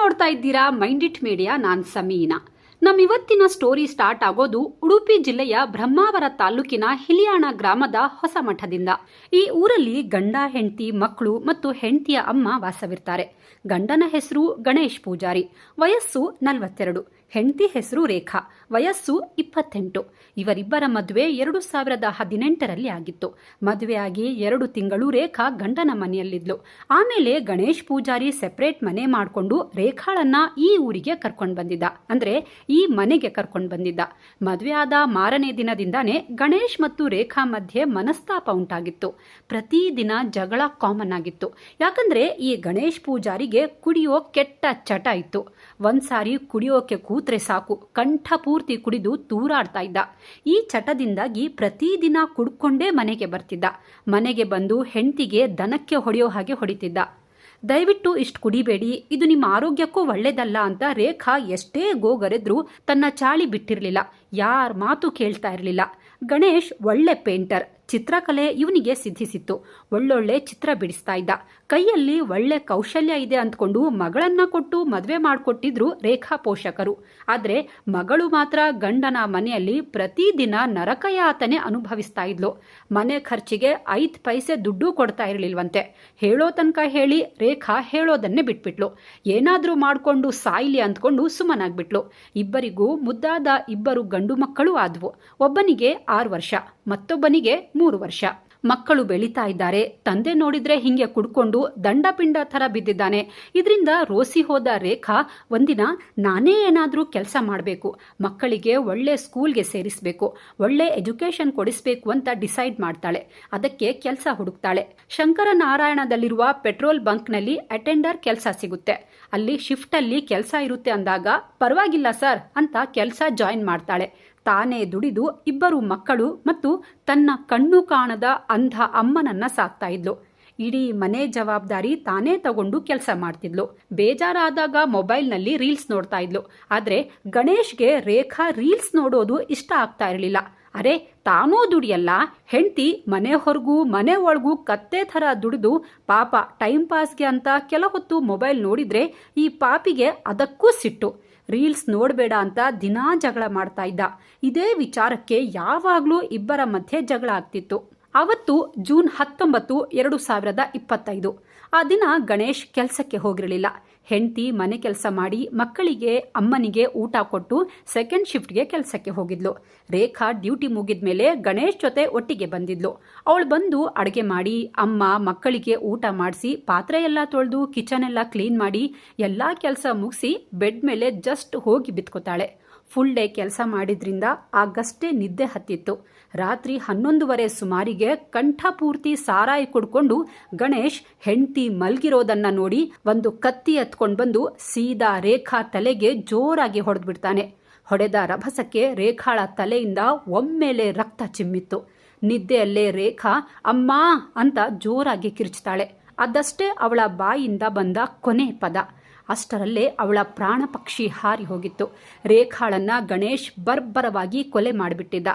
ನೋಡ್ತಾ ಇದ್ದೀರಾ mind it media, ನಾನ್ ಸಮೀನಾ. ನಮ್ಮ ಇವತ್ತಿನ ಸ್ಟೋರಿ ಸ್ಟಾರ್ಟ್ ಆಗೋದು ಉಡುಪಿ ಜಿಲ್ಲೆಯ ಬ್ರಹ್ಮಾವರ ತಾಲೂಕಿನ ಹಿಲಿಯಾಣ ಗ್ರಾಮದ ಹೊಸ ಮಠದಿಂದ. ಈ ಊರಲ್ಲಿ ಗಂಡ, ಹೆಂಡತಿ ಮಕ್ಕಳು ಮತ್ತು ಹೆಂಡತಿಯ ಅಮ್ಮ ವಾಸವಿರ್ತಾರೆ. ಗಂಡನ ಹೆಸರು ಗಣೇಶ್ ಪೂಜಾರಿ. ವಯಸ್ಸು ನಲವತ್ತೆರಡು. ಹೆಂಡತಿ ಹೆಸರು ರೇಖಾ, ವಯಸ್ಸು ಇಪ್ಪತ್ತೆಂಟು. ಇವರಿಬ್ಬರ ಮದುವೆ ಎರಡು ಸಾವಿರದ ಹದಿನೆಂಟರಲ್ಲಿ ಆಗಿತ್ತು. ಮದುವೆಯಾಗಿ ಎರಡು ತಿಂಗಳು ರೇಖಾ ಗಂಡನ ಮನೆಯಲ್ಲಿದ್ಲು. ಆಮೇಲೆ ಗಣೇಶ್ ಪೂಜಾರಿ ಸೆಪರೇಟ್ ಮನೆ ಮಾಡಿಕೊಂಡು ರೇಖಾಳನ್ನ ಈ ಊರಿಗೆ ಕರ್ಕೊಂಡು ಬಂದಿದ್ದ. ಅಂದ್ರೆ ಈ ಮನೆಗೆ ಕರ್ಕೊಂಡು ಬಂದಿದ್ದ. ಮದುವೆ ಆದ ಮಾರನೇ ದಿನದಿಂದಾನೇ ಗಣೇಶ್ ಮತ್ತು ರೇಖಾ ಮಧ್ಯೆ ಮನಸ್ತಾಪ ಉಂಟಾಗಿತ್ತು. ಪ್ರತಿದಿನ ಜಗಳ ಕಾಮನ್ ಆಗಿತ್ತು. ಯಾಕಂದ್ರೆ ಈ ಗಣೇಶ್ ಪೂಜಾರಿಗೆ ಕುಡಿಯೋ ಕೆಟ್ಟ ಚಟ ಇತ್ತು. ಒಂದ್ಸಾರಿ ಕುಡಿಯೋಕೆ ಕೂತ್ರೆ ಸಾಕು. ಕಂಠ ಪೂರ್ತಿ ಕುಡಿದು ತೂರಾಡ್ತಾ ಇದ್ದ. ಈ ಚಟದಿಂದಾಗಿ ಪ್ರತಿದಿನ ಕುಡ್ಕೊಂಡೇ ಮನೆಗೆ ಬರ್ತಿದ್ದ. ಮನೆಗೆ ಬಂದು ಹೆಂಡತಿಗೆ ದನಕ್ಕೆ ಹೊಡೆಯೋ ಹಾಗೆ ಹೊಡಿತಿದ್ದ. ದಯವಿಟ್ಟು ಇಷ್ಟು ಕುಡಿಬೇಡಿ. ಇದು ನಿಮ್ಮ ಆರೋಗ್ಯಕ್ಕೂ ಒಳ್ಳೇದಲ್ಲ ಅಂತ ರೇಖಾ ಎಷ್ಟೇ ಗೋಗರೆದ್ರೂ ತನ್ನ ಚಾಳಿ ಬಿಟ್ಟಿರಲಿಲ್ಲ. ಯಾರ ಮಾತು ಕೇಳ್ತಾ ಇರಲಿಲ್ಲ. ಗಣೇಶ್ ಒಳ್ಳೆ ಪೇಂಟರ್. ಚಿತ್ರಕಲೆ ಇವನಿಗೆ ಸಿದ್ಧಿಸಿತ್ತು. ಒಳ್ಳೊಳ್ಳೆ ಚಿತ್ರ ಬಿಡಿಸ್ತಾ ಇದ್ದ. ಕೈಯಲ್ಲಿ ಒಳ್ಳೆ ಕೌಶಲ್ಯ ಇದೆ ಅಂದ್ಕೊಂಡು ಮಗಳನ್ನ ಕೊಟ್ಟು ಮದುವೆ ಮಾಡಿಕೊಟ್ಟಿದ್ರು ರೇಖಾ ಪೋಷಕರು. ಆದರೆ ಮಗಳು ಮಾತ್ರ ಗಂಡನ ಮನೆಯಲ್ಲಿ ಪ್ರತಿದಿನ ನರಕಯಾತನೆ ಅನುಭವಿಸ್ತಾ ಇದ್ಲು. ಮನೆ ಖರ್ಚಿಗೆ ಐದು ಪೈಸೆ ದುಡ್ಡು ಕೊಡ್ತಾ ಇರಲಿಲ್ವಂತೆ. ಹೇಳೋ ತನಕ ಹೇಳಿ ರೇಖಾ ಹೇಳೋದನ್ನೇ ಬಿಟ್ಬಿಟ್ಲು. ಏನಾದರೂ ಮಾಡಿಕೊಂಡು ಸಾಯ್ಲಿ ಅಂದ್ಕೊಂಡು ಸುಮ್ಮನಾಗ್ಬಿಟ್ಲು. ಇಬ್ಬರಿಗೂ ಮುದ್ದಾದ ಇಬ್ಬರು ಗಂಡು ಮಕ್ಕಳು ಆದವು. ಒಬ್ಬನಿಗೆ ಆರು ವರ್ಷ. ಮತ್ತೊಬ್ಬನಿಗೆ ಮೂರು ವರ್ಷ. ಮಕ್ಕಳು ಬೆಳೀತಾ ಇದ್ದಾರೆ. ತಂದೆ ನೋಡಿದ್ರೆ ಹಿಂಗೆ ಕುಡ್ಕೊಂಡು ದಂಡಪಿಂಡ ಥರ ಬಿದ್ದಿದ್ದಾನೆ. ಇದರಿಂದ ರೋಸಿ ಹೋದ ರೇಖಾ, ಒಂದಿನ ನಾನೇ ಏನಾದರೂ ಕೆಲಸ ಮಾಡಬೇಕು. ಮಕ್ಕಳಿಗೆ ಒಳ್ಳೆ ಸ್ಕೂಲ್ಗೆ ಸೇರಿಸಬೇಕು. ಒಳ್ಳೆ ಎಜುಕೇಶನ್ ಕೊಡಿಸ್ಬೇಕು ಅಂತ ಡಿಸೈಡ್ ಮಾಡ್ತಾಳೆ. ಅದಕ್ಕೆ ಕೆಲಸ ಹುಡುಕ್ತಾಳೆ. ಶಂಕರನಾರಾಯಣದಲ್ಲಿರುವ ಪೆಟ್ರೋಲ್ ಬಂಕ್ನಲ್ಲಿ ಅಟೆಂಡರ್ ಕೆಲಸ ಸಿಗುತ್ತೆ. ಅಲ್ಲಿ ಶಿಫ್ಟಲ್ಲಿ ಕೆಲಸ ಇರುತ್ತೆ ಅಂದಾಗ, ಪರವಾಗಿಲ್ಲ ಸರ್ ಅಂತ ಕೆಲಸ ಜಾಯಿನ್ ಮಾಡ್ತಾಳೆ. ತಾನೇ ದುಡಿದು ಇಬ್ಬರು ಮಕ್ಕಳು ಮತ್ತು ತನ್ನ ಕಣ್ಣು ಕಾಣದ ಅಂಧ ಅಮ್ಮನನ್ನ ಸಾಕ್ತಾ ಇದ್ಲು. ಇಡೀ ಮನೆ ಜವಾಬ್ದಾರಿ ತಾನೇ ತಗೊಂಡು ಕೆಲಸ ಮಾಡ್ತಿದ್ಲು. ಬೇಜಾರಾದಾಗ ಮೊಬೈಲ್ನಲ್ಲಿ ರೀಲ್ಸ್ ನೋಡ್ತಾ ಇದ್ಲು. ಆದ್ರೆ ಗಣೇಶ್ಗೆ ರೇಖಾ ರೀಲ್ಸ್ ನೋಡೋದು ಇಷ್ಟ ಆಗ್ತಾ ಇರಲಿಲ್ಲ. ಅರೆ, ತಾನೂ ದುಡಿಯಲ್ಲ. ಹೆಂಡತಿ ಮನೆ ಹೊರಗೂ ಮನೆ ಒಳಗೂ ಕತ್ತೆ ಥರ ದುಡಿದು ಪಾಪ ಟೈಮ್ ಪಾಸ್ಗೆ ಅಂತ ಕೆಲ ಹೊತ್ತು ಮೊಬೈಲ್ ನೋಡಿದ್ರೆ ಈ ಪಾಪಿಗೆ ಅದಕ್ಕೂ ಸಿಟ್ಟು. ರೀಲ್ಸ್ ನೋಡಬೇಡ ಅಂತ ದಿನಾ ಜಗಳ ಮಾಡ್ತಾ ಇದ್ದ. ಇದೇ ವಿಚಾರಕ್ಕೆ ಯಾವಾಗಲೂ ಇಬ್ಬರ ಮಧ್ಯೆ ಜಗಳ ಆಗ್ತಿತ್ತು. ಅವತ್ತು ಜೂನ್ ಹತ್ತೊಂಬತ್ತು, ಎರಡು ಸಾವಿರದ ಇಪ್ಪತ್ತೈದು. ಆ ದಿನ ಗಣೇಶ್ ಕೆಲಸಕ್ಕೆ ಹೋಗಿರಲಿಲ್ಲ. ಹೆಂಡತಿ ಮನೆ ಕೆಲಸ ಮಾಡಿ ಮಕ್ಕಳಿಗೆ, ಅಮ್ಮನಿಗೆ ಊಟ ಕೊಟ್ಟು ಸೆಕೆಂಡ್ ಶಿಫ್ಟ್ಗೆ ಕೆಲಸಕ್ಕೆ ಹೋಗಿದ್ಲು. ರೇಖಾ ಡ್ಯೂಟಿ ಮುಗಿದ ಮೇಲೆ ಗಣೇಶ್ ಜೊತೆ ಒಟ್ಟಿಗೆ ಬಂದಿದ್ಲು. ಅವಳು ಬಂದು ಅಡುಗೆ ಮಾಡಿ, ಅಮ್ಮ ಮಕ್ಕಳಿಗೆ ಊಟ ಮಾಡಿಸಿ, ಪಾತ್ರೆ ಎಲ್ಲ ತೊಳೆದು ಕಿಚನ್ ಎಲ್ಲ ಕ್ಲೀನ್ ಮಾಡಿ, ಎಲ್ಲ ಕೆಲಸ ಮುಗಿಸಿ ಬೆಡ್ ಮೇಲೆ ಜಸ್ಟ್ ಹೋಗಿ ಬಿತ್ಕೋತಾಳೆ. ಫುಲ್ ಡೇ ಕೆಲಸ ಮಾಡಿದ್ರಿಂದ ಆಗಷ್ಟೇ ನಿದ್ದೆ ಹತ್ತಿತ್ತು. ರಾತ್ರಿ ಹನ್ನೊಂದುವರೆ ಸುಮಾರಿಗೆ ಕಂಠಪೂರ್ತಿ ಸಾರಾಯಿ ಕುಡ್ಕೊಂಡು ಗಣೇಶ್ ಹೆಂಡತಿ ಮಲ್ಗಿರೋದನ್ನ ನೋಡಿ ಒಂದು ಕತ್ತಿ ಎತ್ಕೊಂಡು ಬಂದು ಸೀದಾ ರೇಖಾ ತಲೆಗೆ ಜೋರಾಗಿ ಹೊಡೆದ್ಬಿಡ್ತಾನೆ. ಹೊಡೆದ ರಭಸಕ್ಕೆ ರೇಖಾಳ ತಲೆಯಿಂದ ಒಮ್ಮೆಲೆ ರಕ್ತ ಚಿಮ್ಮಿತ್ತು. ನಿದ್ದೆಯಲ್ಲೇ ರೇಖಾ, ಅಮ್ಮ ಅಂತ ಜೋರಾಗಿ ಕಿರ್ಚ್ತಾಳೆ. ಅದಷ್ಟೇ ಅವಳ ಬಾಯಿಂದ ಬಂದ ಕೊನೆ ಪದ. ಅಷ್ಟರಲ್ಲೇ ಅವಳ ಪ್ರಾಣ ಪಕ್ಷಿ ಹಾರಿ ಹೋಗಿತ್ತು. ರೇಖಾಳನ್ನ ಗಣೇಶ್ ಬರ್ಬರವಾಗಿ ಕೊಲೆ ಮಾಡಿಬಿಟ್ಟಿದ್ದ.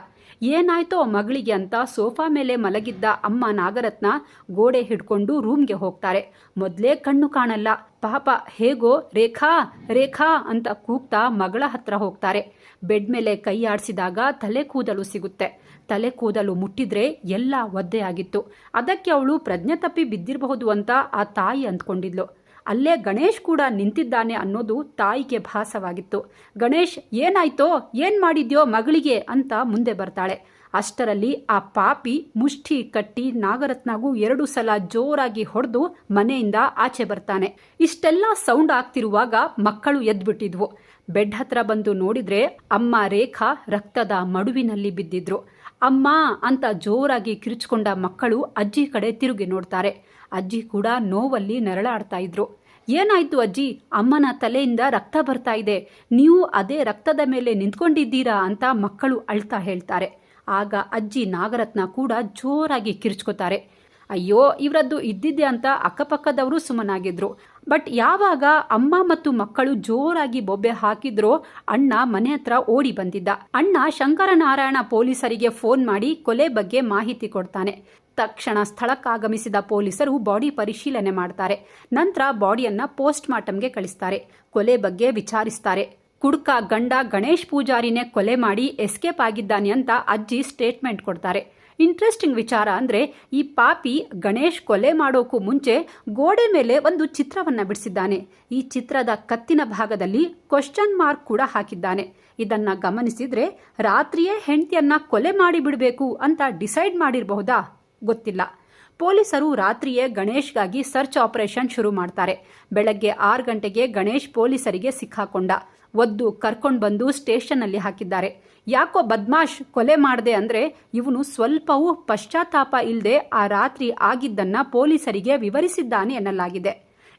ಏನಾಯ್ತೋ ಮಗಳಿಗೆ ಅಂತ ಸೋಫಾ ಮೇಲೆ ಮಲಗಿದ್ದ ಅಮ್ಮ ನಾಗರತ್ನ ಗೋಡೆ ಹಿಡ್ಕೊಂಡು ರೂಮ್ಗೆ ಹೋಗ್ತಾರೆ. ಮೊದಲೇ ಕಣ್ಣು ಕಾಣಲ್ಲ. ಪಾಪ, ಹೇಗೋ, ರೇಖಾ ರೇಖಾ ಅಂತ ಕೂಗ್ತಾ ಮಗಳ ಹತ್ರ ಹೋಗ್ತಾರೆ. ಬೆಡ್ ಮೇಲೆ ಕೈ ಆಡಿಸಿದಾಗ ತಲೆ ಕೂದಲು ಸಿಗುತ್ತೆ. ತಲೆ ಕೂದಲು ಮುಟ್ಟಿದ್ರೆ ಎಲ್ಲ ಒದ್ದೆಯಾಗಿತ್ತು ಅದಕ್ಕೆ ಅವಳು ಪ್ರಜ್ಞೆ ತಪ್ಪಿ ಬಿದ್ದಿರಬಹುದು ಅಂತ ಆ ತಾಯಿ ಅಂದ್ಕೊಂಡಿದ್ಲು. ಅಲ್ಲೇ ಗಣೇಶ್ ಕೂಡ ನಿಂತಿದ್ದಾನೆ ಅನ್ನೋದು ತಾಯಿಗೆ ಭಾಸವಾಗಿತ್ತು. ಗಣೇಶ್, ಏನಾಯ್ತೋ, ಏನ್ ಮಾಡಿದ್ಯೋ ಮಗಳಿಗೆ ಅಂತ ಮುಂದೆ ಬರ್ತಾಳೆ. ಅಷ್ಟರಲ್ಲಿ ಆ ಪಾಪಿ ಮುಷ್ಟಿ ಕಟ್ಟಿ ನಾಗರತ್ನಗೂ ಎರಡು ಸಲ ಜೋರಾಗಿ ಹೊಡೆದು ಮನೆಯಿಂದ ಆಚೆ ಬರ್ತಾನೆ. ಇಷ್ಟೆಲ್ಲ ಸೌಂಡ್ ಆಗ್ತಿರುವಾಗ ಮಕ್ಕಳು ಎದ್ಬಿಟ್ಟಿದ್ವು. ಬೆಡ್ ಹತ್ರ ಬಂದು ನೋಡಿದ್ರೆ ಅಮ್ಮ ರೇಖಾ ರಕ್ತದ ಮಡುವಿನಲ್ಲಿ ಬಿದ್ದಿದ್ರು. ಅಮ್ಮ ಅಂತ ಜೋರಾಗಿ ಕಿರುಚಿಕೊಂಡ ಮಕ್ಕಳು ಅಜ್ಜಿ ಕಡೆ ತಿರುಗಿ ನೋಡ್ತಾರೆ. ಅಜ್ಜಿ ಕೂಡ ನೋವಲ್ಲಿ ನರಳಾಡ್ತಾ ಇದ್ರು. ಏನಾಯ್ತು ಅಜ್ಜಿ? ಅಮ್ಮನ ತಲೆಯಿಂದ ರಕ್ತ ಬರ್ತಾ ಇದೆ. ನೀವು ಅದೇ ರಕ್ತದ ಮೇಲೆ ನಿಂತ್ಕೊಂಡಿದ್ದೀರಾ ಅಂತ ಮಕ್ಕಳು ಅಳ್ತಾ ಹೇಳ್ತಾರೆ. ಆಗ ಅಜ್ಜಿ ನಾಗರತ್ನ ಕೂಡ ಜೋರಾಗಿ ಕಿರ್ಚ್ಕೋತಾರೆ. ಅಯ್ಯೋ, ಇವರದ್ದು ಇದ್ದಿದ್ದೆ ಅಂತ ಅಕ್ಕಪಕ್ಕದವರು ಸುಮ್ಮನಾಗಿದ್ರು. ಬಟ್ ಯಾವಾಗ ಅಮ್ಮ ಮತ್ತು ಮಕ್ಕಳು ಜೋರಾಗಿ ಬೊಬ್ಬೆ ಹಾಕಿದ್ರೋ ಅಣ್ಣ ಮನೆ ಹತ್ರ ಓಡಿ ಬಂದಿದ್ದ. ಅಣ್ಣ ಶಂಕರನಾರಾಯಣ ಪೊಲೀಸರಿಗೆ ಫೋನ್ ಮಾಡಿ ಕೊಲೆ ಬಗ್ಗೆ ಮಾಹಿತಿ ಕೊಡ್ತಾನೆ. ತಕ್ಷಣ ಸ್ಥಳಕ್ಕಾಗಮಿಸಿದ ಪೊಲೀಸರು ಬಾಡಿ ಪರಿಶೀಲನೆ ಮಾಡ್ತಾರೆ. ನಂತರ ಬಾಡಿಯನ್ನ ಪೋಸ್ಟ್ ಮಾರ್ಟಂಗೆ ಕಳಿಸ್ತಾರೆ. ಕೊಲೆ ಬಗ್ಗೆ ವಿಚಾರಿಸ್ತಾರೆ. ಕುಡ್ಕ ಗಂಡ ಗಣೇಶ್ ಪೂಜಾರಿನೇ ಕೊಲೆ ಮಾಡಿ ಎಸ್ಕೇಪ್ ಆಗಿದ್ದಾನೆ ಅಂತ ಅಜ್ಜಿ ಸ್ಟೇಟ್ಮೆಂಟ್ ಕೊಡ್ತಾರೆ. ಇಂಟ್ರೆಸ್ಟಿಂಗ್ ವಿಚಾರ ಅಂದ್ರೆ ಈ ಪಾಪಿ ಗಣೇಶ್ ಕೊಲೆ ಮಾಡೋಕು ಮುಂಚೆ ಗೋಡೆ ಮೇಲೆ ಒಂದು ಚಿತ್ರವನ್ನ ಬಿಡಿಸಿದ್ದಾನೆ. ಈ ಚಿತ್ರದ ಕತ್ತಿನ ಭಾಗದಲ್ಲಿ ಕ್ವಶನ್ ಮಾರ್ಕ್ ಕೂಡ ಹಾಕಿದ್ದಾನೆ. ಇದನ್ನ ಗಮನಿಸಿದ್ರೆ ರಾತ್ರಿಯೇ ಹೆಂಡತಿಯನ್ನ ಕೊಲೆ ಮಾಡಿ ಬಿಡಬೇಕು ಅಂತ ಡಿಸೈಡ್ ಮಾಡಿರಬಹುದಾ? ಗೊತ್ತಿಲ್ಲ. ಪೊಲೀಸರು ರಾತ್ರಿಯೇ ಗಣೇಶ್ಗಾಗಿ ಸರ್ಚ್ ಆಪರೇಷನ್ ಶುರು ಮಾಡ್ತಾರೆ. ಬೆಳಗ್ಗೆ ಆರು ಗಂಟೆಗೆ ಗಣೇಶ್ ಪೊಲೀಸರಿಗೆ ಸಿಕ್ಕಾಕೊಂಡ. ಒದ್ದು ಕರ್ಕೊಂಡು ಬಂದು ಸ್ಟೇಷನ್ನಲ್ಲಿ ಹಾಕಿದ್ದಾರೆ. ಯಾಕೋ ಬದ್ಮಾಶ್ ಕೊಲೆ ಮಾಡದೆ ಅಂದರೆ ಇವನು ಸ್ವಲ್ಪವೂ ಪಶ್ಚಾತ್ತಾಪ ಇಲ್ಲದೆ ಆ ರಾತ್ರಿ ಆಗಿದ್ದನ್ನ ಪೊಲೀಸರಿಗೆ ವಿವರಿಸಿದ್ದಾನೆ ಎನ್ನಲಾಗಿದೆ.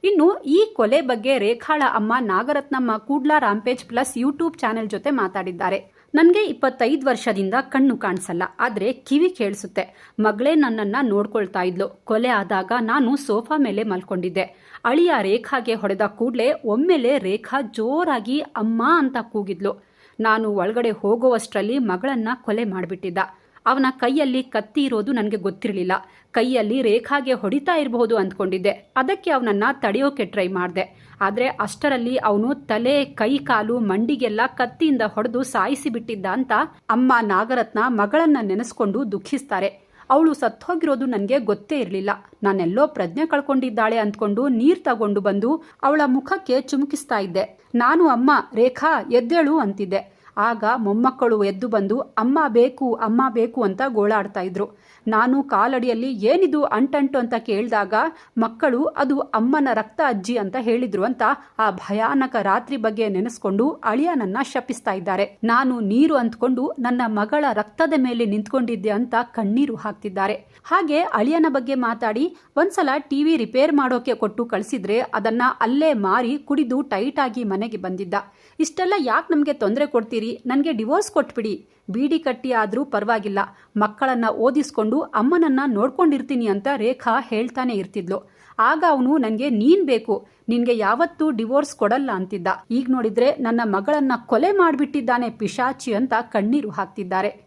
ಇನ್ನು ಈ ಕೊಲೆ ಬಗ್ಗೆ ರೇಖಾಳ ಅಮ್ಮ ನಾಗರತ್ನಮ್ಮ ಕೂಡ್ಲಾ ರಾಂಪೇಜ್ ಪ್ಲಸ್ ಯೂಟ್ಯೂಬ್ ಚಾನೆಲ್ ಜೊತೆ ಮಾತಾಡಿದ್ದಾರೆ. ನನಗೆ ಇಪ್ಪತ್ತೈದು ವರ್ಷದಿಂದ ಕಣ್ಣು ಕಾಣಿಸಲ್ಲ, ಆದರೆ ಕಿವಿ ಕೇಳಿಸುತ್ತೆ. ಮಗಳೇ ನನ್ನನ್ನು ನೋಡ್ಕೊಳ್ತಾ ಇದ್ಲು. ಕೊಲೆ ಆದಾಗ ನಾನು ಸೋಫಾ ಮೇಲೆ ಮಲ್ಕೊಂಡಿದ್ದೆ. ಅಳಿಯ ರೇಖಾಗೆ ಹೊಡೆದ ಕೂಡಲೇ ಒಮ್ಮೆಲೆ ರೇಖಾ ಜೋರಾಗಿ ಅಮ್ಮ ಅಂತ ಕೂಗಿದ್ಲು. ನಾನು ಒಳಗಡೆ ಹೋಗುವಷ್ಟರಲ್ಲಿ ಮಗಳನ್ನ ಕೊಲೆ ಮಾಡಿಬಿಟ್ಟಿದ್ದ. ಅವನ ಕೈಯಲ್ಲಿ ಕತ್ತಿ ಇರೋದು ನನಗೆ ಗೊತ್ತಿರಲಿಲ್ಲ. ಕೈಯಲ್ಲಿ ರೇಖಾಗೆ ಹೊಡಿತಾ ಇರಬಹುದು ಅಂದ್ಕೊಂಡಿದ್ದೆ. ಅದಕ್ಕೆ ಅವನನ್ನು ತಡೆಯೋಕೆ ಟ್ರೈ ಮಾಡಿದೆ. ಆದರೆ ಅಷ್ಟರಲ್ಲಿ ಅವನು ತಲೆ, ಕೈ, ಕಾಲು, ಮಂಡಿಗೆಲ್ಲ ಕತ್ತಿಯಿಂದ ಹೊಡೆದು ಸಾಯಿಸಿ ಬಿಟ್ಟಿದ್ದ ಅಂತ ಅಮ್ಮ ನಾಗರತ್ನ ಮಗಳನ್ನ ನೆನೆಸ್ಕೊಂಡು ದುಃಖಿಸ್ತಾರೆ. ಅವಳು ಸತ್ತೋಗಿರೋದು ನನಗೆ ಗೊತ್ತೇ ಇರಲಿಲ್ಲ. ನಾನೆಲ್ಲೋ ಪ್ರಜ್ಞೆ ಕಳ್ಕೊಂಡಿದ್ದಾಳೆ ಅಂದ್ಕೊಂಡು ನೀರು ತಗೊಂಡು ಬಂದು ಅವಳ ಮುಖಕ್ಕೆ ಚುಮುಕಿಸ್ತಾ ಇದ್ದೆ. ನಾನು, ಅಮ್ಮ, ರೇಖಾ, ಎದ್ದೇಳು, ಅಂತಿದ್ದೆ. ಆಗ ಮೊಮ್ಮಕ್ಕಳು ಎದ್ದು ಬಂದು, ಅಮ್ಮ ಬೇಕು ಅಮ್ಮ ಬೇಕು ಅಂತ ಗೋಳಾಡ್ತಾ ಇದ್ರು. ನಾನು ಕಾಲಡಿಯಲ್ಲಿ, ಏನಿದು ಅಂಟಂಟು ಅಂತ ಕೇಳಿದಾಗ, ಮಕ್ಕಳು, ಅದು ಅಮ್ಮನ ರಕ್ತ ಅಜ್ಜಿ ಅಂತ ಹೇಳಿದ್ರು ಅಂತ ಆ ಭಯಾನಕ ರಾತ್ರಿ ಬಗ್ಗೆ ನೆನೆಸ್ಕೊಂಡು ಅಳಿಯನನ್ನ ಶಪಿಸ್ತಾ ಇದ್ದಾರೆ. ನಾನು ನೀರು ಅಂದ್ಕೊಂಡು ನನ್ನ ಮಗಳ ರಕ್ತದ ಮೇಲೆ ನಿಂತ್ಕೊಂಡಿದ್ದೆ ಅಂತ ಕಣ್ಣೀರು ಹಾಕ್ತಿದ್ದಾರೆ. ಹಾಗೆ ಅಳಿಯನ ಬಗ್ಗೆ ಮಾತಾಡಿ, ಒಂದ್ಸಲ ಟಿವಿ ರಿಪೇರ್ ಮಾಡೋಕೆ ಕೊಟ್ಟು ಕಳಿಸಿದ್ರೆ, ಅದನ್ನ ಅಲ್ಲೇ ಮಾರಿ ಕುಡಿದು ಟೈಟ್ ಆಗಿ ಮನೆಗೆ ಬಂದಿದ್ದ. ಇಷ್ಟೆಲ್ಲ ಯಾಕೆ ನಮಗೆ ತೊಂದರೆ ಕೊಡ್ತೀರಿ? ನನಗೆ ಡಿವೋರ್ಸ್ ಕೊಟ್ಬಿಡಿ. ಬೀಡಿ ಕಟ್ಟಿ ಆದರೂ ಪರವಾಗಿಲ್ಲ. ಮಕ್ಕಳನ್ನು ಓದಿಸ್ಕೊಂಡು ಅಮ್ಮನನ್ನು ನೋಡ್ಕೊಂಡಿರ್ತೀನಿ ಅಂತ ರೇಖಾ ಹೇಳ್ತಾನೆ ಇರ್ತಿದ್ಲು. ಆಗ ಅವನು ನನಗೆ, ನೀನ್ ಬೇಕು. ನಿನಗೆ ಯಾವತ್ತೂ ಡಿವೋರ್ಸ್ ಕೊಡಲ್ಲ ಅಂತಿದ್ದ. ಈಗ ನೋಡಿದ್ರೆ ನನ್ನ ಮಗಳನ್ನ ಕೊಲೆ ಮಾಡಿಬಿಟ್ಟಿದ್ದಾನೆ ಪಿಶಾಚಿ ಅಂತ ಕಣ್ಣೀರು ಹಾಕ್ತಿದ್ದಾರೆ.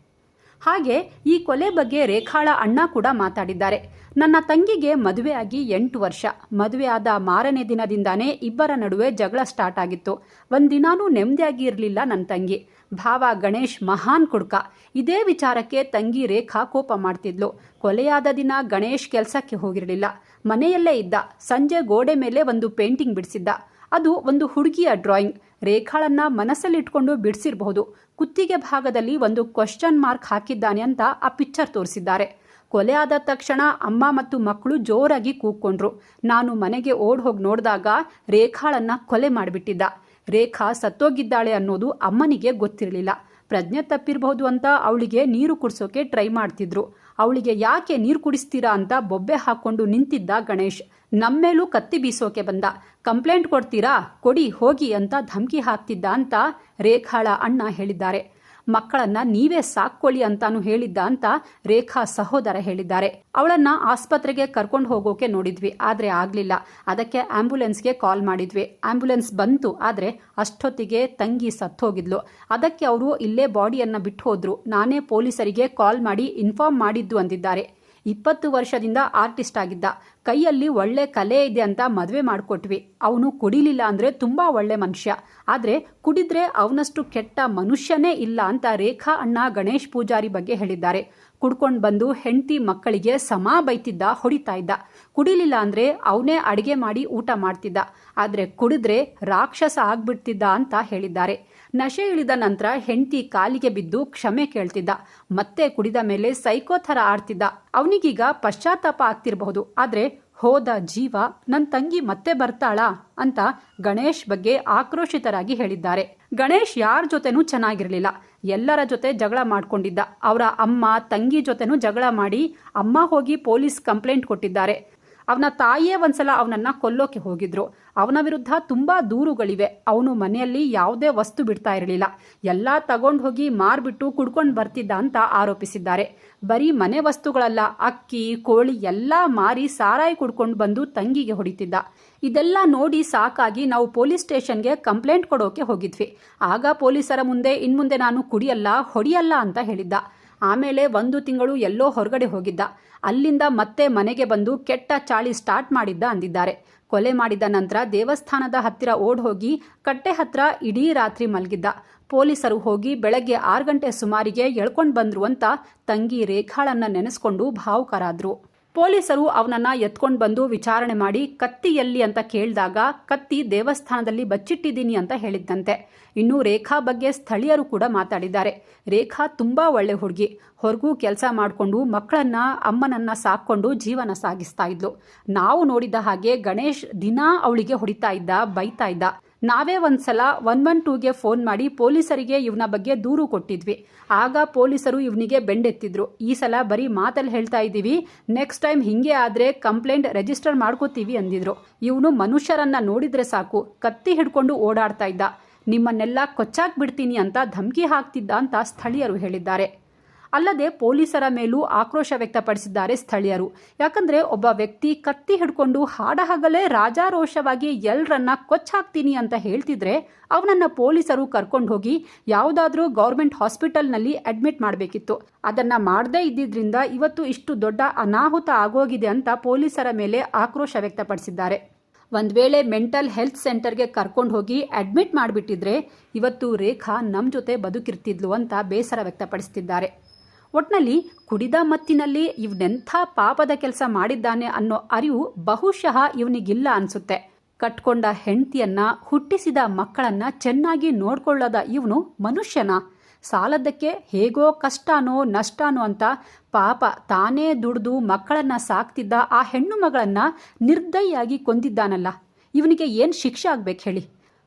ಹಾಗೆ ಈ ಕೊಲೆ ಬಗ್ಗೆ ರೇಖಾಳ ಅಣ್ಣ ಕೂಡ ಮಾತಾಡಿದ್ದಾರೆ. ನನ್ನ ತಂಗಿಗೆ ಮದುವೆಯಾಗಿ ಎಂಟು ವರ್ಷ. ಮದುವೆ ಆದ ಮಾರನೇ ದಿನದಿಂದಾನೇ ಇಬ್ಬರ ನಡುವೆ ಜಗಳ ಸ್ಟಾರ್ಟ್ ಆಗಿತ್ತು. ಒಂದಿನಾನೂ ನೆಮ್ಮದಿಯಾಗಿ ಇರಲಿಲ್ಲ ನನ್ನ ತಂಗಿ. ಭಾವ ಗಣೇಶ್ ಮಹಾನ್ ಕುಡ್ಕ. ಇದೇ ವಿಚಾರಕ್ಕೆ ತಂಗಿ ರೇಖಾ ಕೋಪ ಮಾಡ್ತಿದ್ಲು. ಕೊಲೆಯಾದ ದಿನ ಗಣೇಶ್ ಕೆಲಸಕ್ಕೆ ಹೋಗಿರಲಿಲ್ಲ. ಮನೆಯಲ್ಲೇ ಇದ್ದ. ಸಂಜೆ ಗೋಡೆ ಮೇಲೆ ಒಂದು ಪೇಂಟಿಂಗ್ ಬಿಡಿಸಿದ್ದ. ಅದು ಒಂದು ಹುಡುಗಿಯ ಡ್ರಾಯಿಂಗ್. ರೇಖಾಳನ್ನ ಮನಸ್ಸಲ್ಲಿಟ್ಕೊಂಡು ಬಿಡಿಸಿರಬಹುದು. ಕುತ್ತಿಗೆ ಭಾಗದಲ್ಲಿ ಒಂದು ಕ್ವಶನ್ ಮಾರ್ಕ್ ಹಾಕಿದ್ದಾನೆ ಅಂತ ಆ ಪಿಕ್ಚರ್ ತೋರಿಸಿದ್ದಾರೆ. ಕೊಲೆ ಆದ ತಕ್ಷಣ ಅಮ್ಮ ಮತ್ತು ಮಕ್ಕಳು ಜೋರಾಗಿ ಕೂಗ್ಕೊಂಡ್ರು ನಾನು ಮನೆಗೆ ಓಡ್ ಹೋಗಿ ನೋಡಿದಾಗ ರೇಖಾಳನ್ನ ಕೊಲೆ ಮಾಡಿಬಿಟ್ಟಿದ್ದ. ರೇಖಾ ಸತ್ತೋಗಿದ್ದಾಳೆ ಅನ್ನೋದು ಅಮ್ಮನಿಗೆ ಗೊತ್ತಿರಲಿಲ್ಲ. ಪ್ರಜ್ಞೆ ತಪ್ಪಿರಬಹುದು ಅಂತ ಅವಳಿಗೆ ನೀರು ಕುಡಿಸೋಕೆ ಟ್ರೈ ಮಾಡ್ತಿದ್ರು. ಅವಳಿಗೆ ಯಾಕೆ ನೀರು ಕುಡಿಸ್ತೀರಾ ಅಂತ ಬೊಬ್ಬೆ ಹಾಕೊಂಡು ನಿಂತಿದ್ದ ಗಣೇಶ್. ನಮ್ಮೇಲೂ ಕತ್ತಿ ಬೀಸೋಕೆ ಬಂದ. ಕಂಪ್ಲೇಂಟ್ ಕೊಡ್ತೀರಾ? ಕೊಡಿ, ಹೋಗಿ ಅಂತ ಧಮಕಿ ಹಾಕ್ತಿದ್ದ ಅಂತ ರೇಖಾಳ ಅಣ್ಣ ಹೇಳಿದ್ದಾರೆ. ಮಕ್ಕಳನ್ನ ನೀವೇ ಸಾಕ್ಕೊಳ್ಳಿ ಅಂತಾನು ಹೇಳಿದ್ದ ಅಂತ ರೇಖಾ ಸಹೋದರ ಹೇಳಿದ್ದಾರೆ. ಅವಳನ್ನ ಆಸ್ಪತ್ರೆಗೆ ಕರ್ಕೊಂಡು ಹೋಗೋಕೆ ನೋಡಿದ್ವಿ, ಆದ್ರೆ ಆಗ್ಲಿಲ್ಲ. ಅದಕ್ಕೆ ಆಂಬ್ಯುಲೆನ್ಸ್ಗೆ ಕಾಲ್ ಮಾಡಿದ್ವಿ. ಆಂಬ್ಯುಲೆನ್ಸ್ ಬಂತು, ಆದ್ರೆ ಅಷ್ಟೊತ್ತಿಗೆ ತಂಗಿ ಸತ್ತೋಗಿದ್ಲು. ಅದಕ್ಕೆ ಅವರು ಇಲ್ಲೇ ಬಾಡಿಯನ್ನ ಬಿಟ್ಟು ಹೋದ್ರು ನಾನೇ ಪೊಲೀಸರಿಗೆ ಕಾಲ್ ಮಾಡಿ ಇನ್ಫಾರ್ಮ್ ಮಾಡಿದ್ದು ಅಂದಿದ್ದಾರೆ. ಇಪ್ಪತ್ತು ವರ್ಷದಿಂದ ಆರ್ಟಿಸ್ಟ್ ಆಗಿದ್ದ. ಕೈಯಲ್ಲಿ ಒಳ್ಳೆ ಕಲೆ ಇದೆ ಅಂತ ಮದುವೆ ಮಾಡಿಕೊಟ್ವಿ. ಅವನು ಕುಡಿಲಿಲ್ಲ ಅಂದರೆ ತುಂಬ ಒಳ್ಳೆ ಮನುಷ್ಯ. ಆದರೆ ಕುಡಿದ್ರೆ ಅವನಷ್ಟು ಕೆಟ್ಟ ಮನುಷ್ಯನೇ ಇಲ್ಲ ಅಂತ ರೇಖಾ ಅಣ್ಣ ಗಣೇಶ್ ಪೂಜಾರಿ ಬಗ್ಗೆ ಹೇಳಿದ್ದಾರೆ. ಕುಡ್ಕೊಂಡು ಬಂದು ಹೆಂಡತಿ ಮಕ್ಕಳಿಗೆ ಸಮ ಬೈತಿದ್ದ, ಹೊಡಿತಾ ಇದ್ದ. ಕುಡಿಲಿಲ್ಲ ಅಂದ್ರೆ ಅವನೇ ಅಡಿಗೆ ಮಾಡಿ ಊಟ ಮಾಡ್ತಿದ್ದ. ಆದ್ರೆ ಕುಡಿದ್ರೆ ರಾಕ್ಷಸ ಆಗ್ಬಿಡ್ತಿದ್ದ ಅಂತ ಹೇಳಿದ್ದಾರೆ. ನಶೆ ಇಳಿದ ನಂತರ ಹೆಂಡತಿ ಕಾಲಿಗೆ ಬಿದ್ದು ಕ್ಷಮೆ ಕೇಳ್ತಿದ್ದ. ಮತ್ತೆ ಕುಡಿದ ಮೇಲೆ ಸೈಕೋ ಥರ ಆಡ್ತಿದ್ದ. ಅವನಿಗೀಗ ಪಶ್ಚಾತ್ತಾಪ ಆಗ್ತಿರಬಹುದು. ಆದ್ರೆ, ಹೋದ ಜೀವ ನನ್ನ ತಂಗಿ ಮತ್ತೆ ಬರ್ತಾಳಾ? ಅಂತ ಗಣೇಶ್ ಬಗ್ಗೆ ಆಕ್ರೋಶಿತರಾಗಿ ಹೇಳಿದ್ದಾರೆ. ಗಣೇಶ್ ಯಾರ ಜೊತೆನೂ ಚೆನ್ನಾಗಿರಲಿಲ್ಲ. ಎಲ್ಲರ ಜೊತೆ ಜಗಳ ಮಾಡಿಕೊಂಡಿದ್ದ. ಅವರ ಅಮ್ಮ, ತಂಗಿ ಜೊತೆನೂ ಜಗಳ ಮಾಡಿ ಅಮ್ಮ ಹೋಗಿ ಪೊಲೀಸ್ ಕಂಪ್ಲೇಂಟ್ ಕೊಟ್ಟಿದ್ದಾರೆ. ಅವನ ತಾಯಿಯೇ ಒಂದ್ಸಲ ಅವನನ್ನ ಕೊಲ್ಲೋಕೆ ಹೋಗಿದ್ರು. ಅವನ ವಿರುದ್ಧ ತುಂಬಾ ದೂರುಗಳಿವೆ. ಅವನು ಮನೆಯಲ್ಲಿ ಯಾವುದೇ ವಸ್ತು ಬಿಡ್ತಾ ಇರಲಿಲ್ಲ. ಎಲ್ಲ ತಗೊಂಡು ಹೋಗಿ ಮಾರ್ಬಿಟ್ಟು ಕುಡ್ಕೊಂಡು ಬರ್ತಿದ್ದ ಅಂತ ಆರೋಪಿಸಿದ್ದಾರೆ. ಬರೀ ಮನೆ ವಸ್ತುಗಳಲ್ಲ, ಅಕ್ಕಿ, ಕೋಳಿ ಎಲ್ಲ ಮಾರಿ ಸಾರಾಯಿ ಕುಡ್ಕೊಂಡು ಬಂದು ತಂಗಿಗೆ ಹೊಡಿತಿದ್ದ. ಇದೆಲ್ಲ ನೋಡಿ ಸಾಕಾಗಿ ನಾವು ಪೊಲೀಸ್ ಸ್ಟೇಷನ್ಗೆ ಕಂಪ್ಲೇಂಟ್ ಕೊಡೋಕೆ ಹೋಗಿದ್ವಿ. ಆಗ ಪೊಲೀಸರ ಮುಂದೆ, ಇನ್ಮುಂದೆ ನಾನು ಕುಡಿಯಲ್ಲ, ಹೊಡಿಯಲ್ಲ ಅಂತ ಹೇಳಿದ್ದ. ಆಮೇಲೆ ಒಂದು ತಿಂಗಳು ಎಲ್ಲೋ ಹೊರಗಡೆ ಹೋಗಿದ್ದ. ಅಲ್ಲಿಂದ ಮತ್ತೆ ಮನೆಗೆ ಬಂದು ಕೆಟ್ಟ ಚಾಳಿ ಸ್ಟಾರ್ಟ್ ಮಾಡಿದ್ದ ಅಂದಿದ್ದಾರೆ. ಕೊಲೆ ಮಾಡಿದ ನಂತರ ದೇವಸ್ಥಾನದ ಹತ್ತಿರ ಓಡ್ ಹೋಗಿ ಕಟ್ಟೆ ಹತ್ರ ಇಡೀ ರಾತ್ರಿ ಮಲಗಿದ್ದ. ಪೊಲೀಸರು ಹೋಗಿ ಬೆಳಗ್ಗೆ ಆರು ಗಂಟೆ ಸುಮಾರಿಗೆ ಎಳ್ಕೊಂಡು ಬಂದ್ರು ಅಂತ ತಂಗಿ ರೇಖಾಳನ್ನ ನೆನೆಸ್ಕೊಂಡು ಭಾವುಕರಾದ್ರು. ಪೊಲೀಸರು ಅವನನ್ನು ಎತ್ಕೊಂಡು ಬಂದು ವಿಚಾರಣೆ ಮಾಡಿ ಕತ್ತಿ ಎಲ್ಲಿ ಅಂತ ಕೇಳಿದಾಗ ಕತ್ತಿ ದೇವಸ್ಥಾನದಲ್ಲಿ ಬಚ್ಚಿಟ್ಟಿದ್ದೀನಿ ಅಂತ ಹೇಳಿದ್ದಂತೆ. ಇನ್ನು ರೇಖಾ ಬಗ್ಗೆ ಸ್ಥಳೀಯರು ಕೂಡ ಮಾತಾಡಿದ್ದಾರೆ. ರೇಖಾ ತುಂಬಾ ಒಳ್ಳೆ ಹುಡುಗಿ. ಹೊರಗೂ ಕೆಲಸ ಮಾಡಿಕೊಂಡು ಮಕ್ಕಳನ್ನ, ಅಮ್ಮನನ್ನ ಸಾಕೊಂಡು ಜೀವನ ಸಾಗಿಸ್ತಾ ಇದ್ಲು. ನಾವು ನೋಡಿದ ಹಾಗೆ ಗಣೇಶ್ ದಿನಾ ಅವಳಿಗೆ ಹೊಡಿತಾ ಇದ್ದ, ಬೈತಾ ಇದ್ದ. ನಾವೇ ಒಂದ್ಸಲ ಒನ್ ಒನ್ ಟೂಗೆ ಫೋನ್ ಮಾಡಿ ಪೊಲೀಸರಿಗೆ ಇವನ ಬಗ್ಗೆ ದೂರು ಕೊಟ್ಟಿದ್ವಿ. ಆಗ ಪೊಲೀಸರು ಇವನಿಗೆ ಬೆಂಡೆತ್ತಿದ್ರು. ಈ ಸಲ ಬರೀ ಮಾತಲ್ಲಿ ಹೇಳ್ತಾ ಇದ್ದೀವಿ. ನೆಕ್ಸ್ಟ್ ಟೈಮ್ ಹಿಂಗೆ ಆದರೆ ಕಂಪ್ಲೇಂಟ್ ರಿಜಿಸ್ಟರ್ ಮಾಡ್ಕೋತೀವಿ ಅಂದಿದ್ರು. ಇವನು ಮನುಷ್ಯರನ್ನ ನೋಡಿದ್ರೆ ಸಾಕು. ಕತ್ತಿ ಹಿಡ್ಕೊಂಡು ಓಡಾಡ್ತಾ ಇದ್ದ. ನಿಮ್ಮನ್ನೆಲ್ಲ ಕೊಚ್ಚಾಕ್ ಬಿಡ್ತೀನಿ ಅಂತ ಧಮಕಿ ಹಾಕ್ತಿದ್ದ ಅಂತ ಸ್ಥಳೀಯರು ಹೇಳಿದ್ದಾರೆ. ಅಲ್ಲದೆ ಪೊಲೀಸರ ಮೇಲೂ ಆಕ್ರೋಶ ವ್ಯಕ್ತಪಡಿಸಿದ್ದಾರೆ ಸ್ಥಳೀಯರು. ಯಾಕಂದ್ರೆ ಒಬ್ಬ ವ್ಯಕ್ತಿ ಕತ್ತಿ ಹಿಡ್ಕೊಂಡು ಹಾಡಹಗಲೇ ರಾಜಾರೋಷವಾಗಿ ಎಲ್ರನ್ನ ಕೊಚ್ಚಾಕ್ತೀನಿ ಅಂತ ಹೇಳ್ತಿದ್ರೆ ಅವನನ್ನ ಪೊಲೀಸರು ಕರ್ಕೊಂಡು ಹೋಗಿ ಯಾವುದಾದ್ರೂ ಗೌರ್ಮೆಂಟ್ ಹಾಸ್ಪಿಟಲ್ನಲ್ಲಿ ಅಡ್ಮಿಟ್ ಮಾಡಬೇಕಿತ್ತು. ಅದನ್ನ ಮಾಡದೇ ಇದ್ದಿದ್ರಿಂದ ಇವತ್ತು ಇಷ್ಟು ದೊಡ್ಡ ಅನಾಹುತ ಆಗೋಗಿದೆ ಅಂತ ಪೊಲೀಸರ ಮೇಲೆ ಆಕ್ರೋಶ ವ್ಯಕ್ತಪಡಿಸಿದ್ದಾರೆ. ಒಂದ್ ವೇಳೆ ಮೆಂಟಲ್ ಹೆಲ್ತ್ ಸೆಂಟರ್ಗೆ ಕರ್ಕೊಂಡು ಹೋಗಿ ಅಡ್ಮಿಟ್ ಮಾಡಿಬಿಟ್ಟಿದ್ರೆ ಇವತ್ತು ರೇಖಾ ನಮ್ಮ ಜೊತೆ ಬದುಕಿರ್ತಿದ್ಲು ಅಂತ ಬೇಸರ ವ್ಯಕ್ತಪಡಿಸ್ತಿದ್ದಾರೆ. ಒಟ್ನಲ್ಲಿ ಕುಡಿದ ಮತ್ತಿನಲ್ಲಿ ಇವನೆಂಥ ಪಾಪದ ಕೆಲಸ ಮಾಡಿದ್ದಾನೆ ಅನ್ನೋ ಅರಿವು ಬಹುಶಃ ಇವನಿಗಿಲ್ಲ ಅನ್ಸುತ್ತೆ. ಕಟ್ಕೊಂಡ ಹೆಂಡತಿಯನ್ನ, ಹುಟ್ಟಿಸಿದ ಮಕ್ಕಳನ್ನ ಚೆನ್ನಾಗಿ ನೋಡ್ಕೊಳ್ಳದ ಇವನು ಮನುಷ್ಯನ. ಸಾಲದಕ್ಕೆ ಹೇಗೋ ಕಷ್ಟನೋ ನಷ್ಟನೋ ಅಂತ ಪಾಪ ತಾನೇ ದುಡ್ದು ಮಕ್ಕಳನ್ನ ಸಾಕ್ತಿದ್ದ ಆ ಹೆಣ್ಣು ಮಗಳನ್ನ ನಿರ್ದಯಿಯಾಗಿ ಕೊಂದಿದ್ದಾನಲ್ಲ. ಇವನಿಗೆ ಏನು ಶಿಕ್ಷೆ ಆಗ್ಬೇಕು ಹೇಳಿ?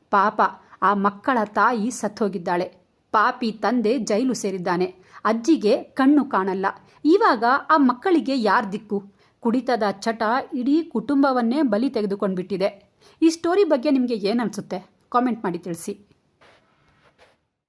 ಪಾಪ ಆ ಮಕ್ಕಳ ತಾಯಿ ಸತ್ತೋಗಿದ್ದಾಳೆ. ಪಾಪಿ ತಂದೆ ಜೈಲು ಸೇರಿದ್ದಾನೆ. ಅಜ್ಜಿಗೆ ಕಣ್ಣು ಕಾಣಲ್ಲ. ಇವಾಗ ಆ ಮಕ್ಕಳಿಗೆ ಯಾರ ದಿಕ್ಕು? ಕುಡಿತದ ಚಟ ಇಡೀ ಕುಟುಂಬವನ್ನೇ ಬಲಿ ತೆಗೆದುಕೊಂಡ್ಬಿಟ್ಟಿದೆ. ಈ ಸ್ಟೋರಿ ಬಗ್ಗೆ ನಿಮಗೆ ಏನನ್ಸುತ್ತೆ ಕಾಮೆಂಟ್ ಮಾಡಿ ತಿಳಿಸಿ.